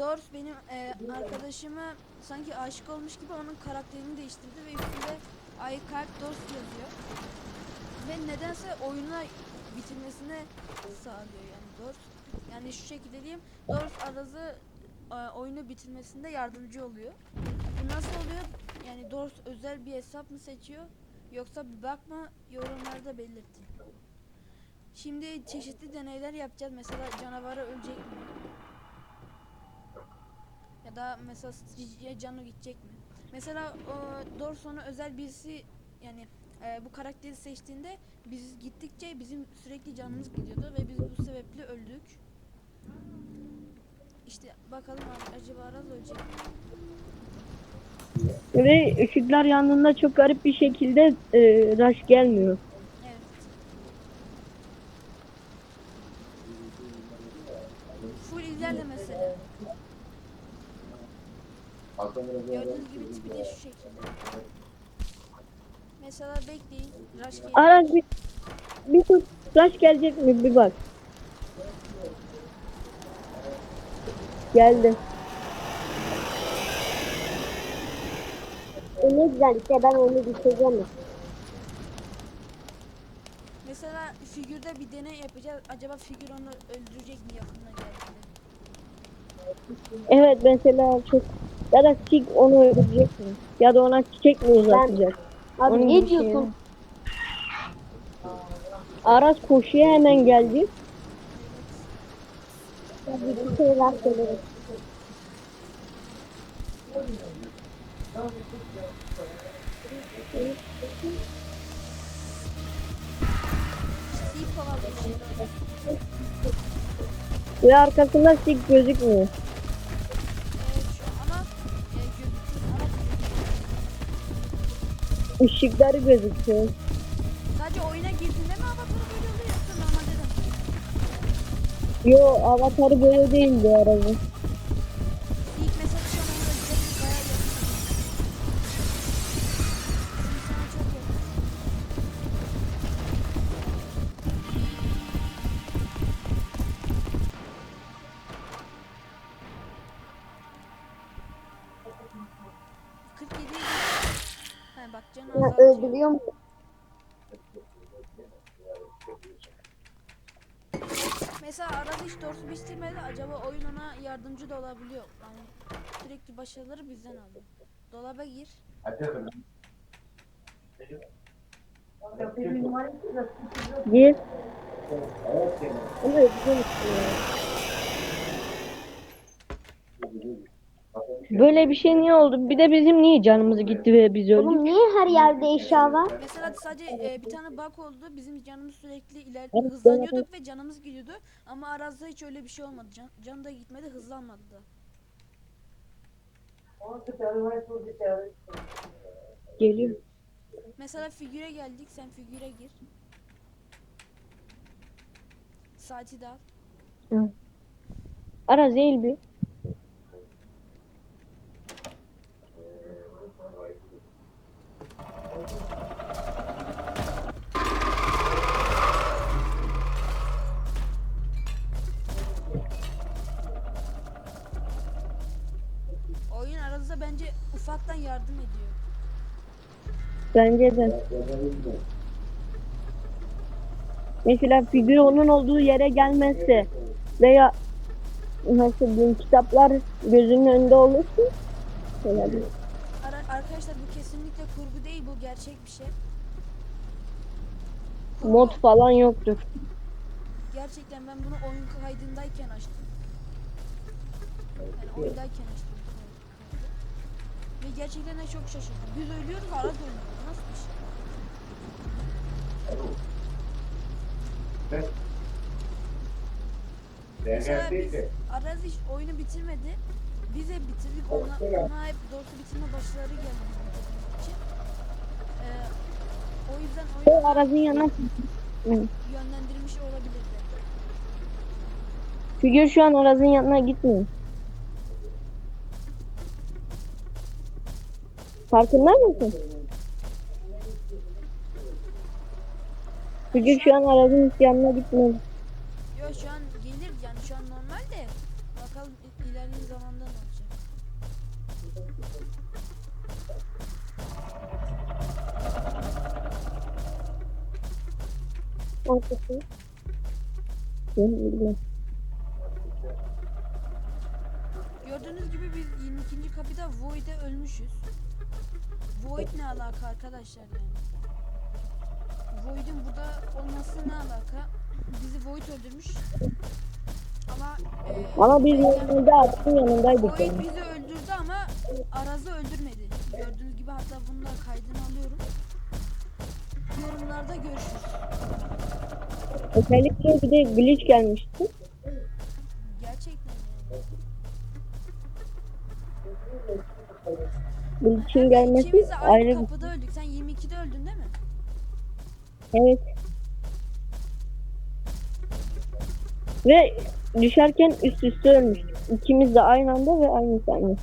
Dors benim e, arkadaşıma sanki aşık olmuş gibi onun karakterini değiştirdi ve üstünde I Kalp Dors yazıyor. Ve nedense oyuna bitirmesine sağlıyor yani Dors. Yani şu şekilde diyeyim. Dors Araz'ı e, oyunu bitirmesinde yardımcı oluyor. Bu nasıl oluyor? Yani Dors özel bir hesap mı seçiyor? Yoksa bir bakma yorumlarda belirtin. Şimdi çeşitli deneyler yapacağız. Mesela canavarı ölecek mi? Ya da mesela Stitch'e canı gidecek mi? Mesela o Dorson'a özel birisi yani e, bu karakteri seçtiğinde biz gittikçe bizim sürekli canımız gidiyordu ve biz bu sebeple öldük. İşte bakalım acaba Araz ölecek mi? Ve ışıklar yandığında çok garip bir şekilde e, rush gelmiyor. Evet. Full ilerle mesela. Gördüğünüz gibi tipi de şu şekilde. Mesela bekleyin. Rush geliyor. Aras bir, bir tut rush gelecek mi bir bak. Geldi. E ne güzel işte ben onu bitireceğim. Mesela figürde bir deney yapacağız. Acaba figür onu öldürecek mi yakınına geldiğinde? Evet mesela çok ya da Sig onu öldürecek mi? Ya da ona çiçek mi uzatacak? Abi Onun ne diyorsun? Aras koşuya hemen geldi. Bir şeyler söylerim. Ve arkasında Sig gözükmüyor. Işıkları gözüküyor. sadece oyuna girdiğinde mi avatarı böyle oluyor yoksa normalde de mi? Yo avatarı böyle değildi aracın. İlk öldürüyor mu? Mesela arada hiç doğrusu bitirmedi. Acaba oyun ona yardımcı da olabiliyor. Yani sürekli başarıları bizden alıyor. Dolaba gir. Gir. Ama öldürüyor Böyle bir şey niye oldu? Bir de bizim niye canımız gitti ve biz öldük? Oğlum niye her yerde eşya var? Mesela sadece e, bir tane bug oldu. Bizim canımız sürekli iler hızlanıyorduk ve canımız gidiyordu. Ama Araz'da hiç öyle bir şey olmadı. Can, can da gitmedi, hızlanmadı da. Geliyor. Mesela figüre geldik. Sen figüre gir. Saati de al. Aras değil bir. Yardım ediyor. Bence de. Mesela figür onun olduğu yere gelmezse veya nasıl diyeyim kitaplar gözünün önünde olursa Ara- arkadaşlar bu kesinlikle kurgu değil. Bu gerçek bir şey. mod falan yoktur. Gerçekten ben bunu oyun kaydındayken açtım. Yani oyundayken açtım. Ve gerçekten de çok şaşırdım. Biz ölüyoruz, Araz ölüyor. Nasıl bir şey? Mesela biz Araz hiç oyunu bitirmedi. Biz hep bitirdik. Ona, ona hep doğrusu bitirme başları bizim için. Ee, o yüzden O oyunu aracın yanına yönlendirmiş olabilirdi. figür şu an aracın yanına gitmiyor. Farkında mısın? Figür şu an aracın yanına gitmiyor. Yo şu an gelir yani şu an normal de bakalım ilerleyen zamanda ne olacak? Ortası. Ben. Gördüğünüz gibi biz 22. kapıda Void'e ölmüşüz. Void ne alaka arkadaşlar yani? Void'in burada olması ne alaka? Bizi Void öldürmüş. Ama e, Ama biz normalde Art'ın yanındaydık Void yani. bizi öldürdü ama Araz'ı öldürmedi. Gördüğünüz gibi hatta bunu da kaydını alıyorum. Yorumlarda görüşürüz. Özellikle bir de glitch gelmişti. Gerçekten de gelmesi ikimiz de aynı ayrı bir kapıda öldük. Sen 22'de öldün değil mi? Evet. Ve düşerken üst üste ölmüştük. İkimiz de aynı anda ve aynı saniye.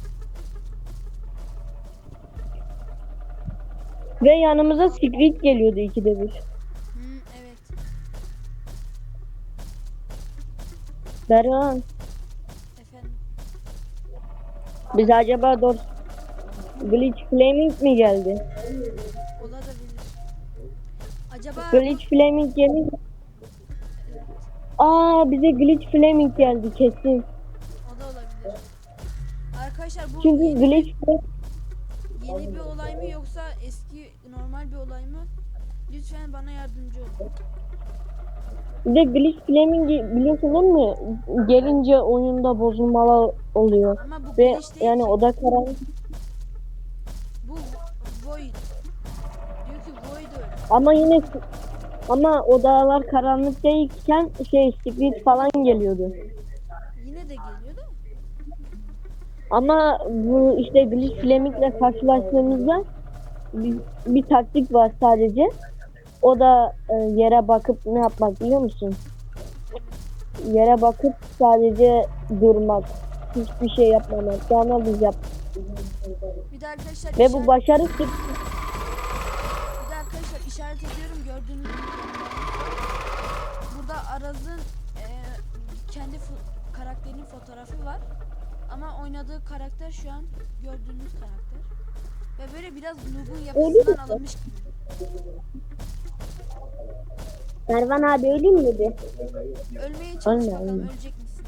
Ve yanımıza Secret geliyordu ikide bir. Hmm, evet. Berhan. Biz acaba doğru Glitch Flaming mi geldi? Olabilir. Acaba Glitch Flaming gelince... Aa bize Glitch Flaming geldi kesin. o da olabilir. Arkadaşlar bu Çünkü yeni, Glitch yeni bir olay mı yoksa eski normal bir olay mı? Lütfen bana yardımcı olun. Bir de Glitch Flaming'i biliyorsun değil mi? Gelince oyunda bozulmalar oluyor. Ama bu Ve glitch değil yani ki. oda karanlık. Bu vo- void. Diyor ki void öyle. Ama yine ama odalar karanlık değilken şey Secret falan geliyordu. Yine de geliyor da. Ama bu işte Glitch Flaming'le karşılaştığımızda bir, bir taktik var sadece. O da e, yere bakıp ne yapmak biliyor musun? Yere bakıp sadece durmak. Hiçbir şey yapmamak. Sonra biz yap. Bir de arkadaşlar Ve işaret, bu başarı sır- bir de arkadaşlar işaret ediyorum gördüğünüz gibi. Burada Araz'ın e, kendi fo- karakterinin fotoğrafı var. Ama oynadığı karakter şu an gördüğünüz karakter. Ve böyle biraz Noob'un yapısından alınmış gibi. Mervan abi öleyim mi dedi. Ölmeye çalış Ölme, bakalım ölme. ölecek misin?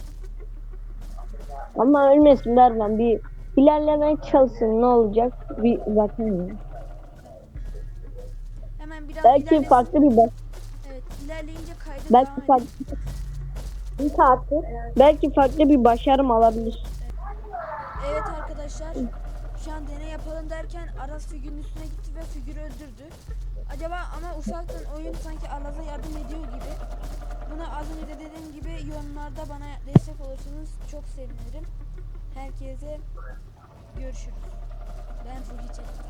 Ama ölmesin Derman bir ilerlemeye çalışsın ne olacak bir bakayım. Hemen biraz Belki ilerlesin. farklı bir bak. Evet ilerleyince kayda Belki farklı. Bir saattir. belki farklı bir başarım alabilir. Evet arkadaşlar. Şu an deney yapalım derken Aras figürün üstüne gitti ve figürü öldürdü. Acaba ama ufaktan oyun sanki Aras'a yardım ediyor gibi. Buna az önce de dediğim gibi yorumlarda bana destek olursanız çok sevinirim. Herkese görüşürüz. Ben Fugi çektim.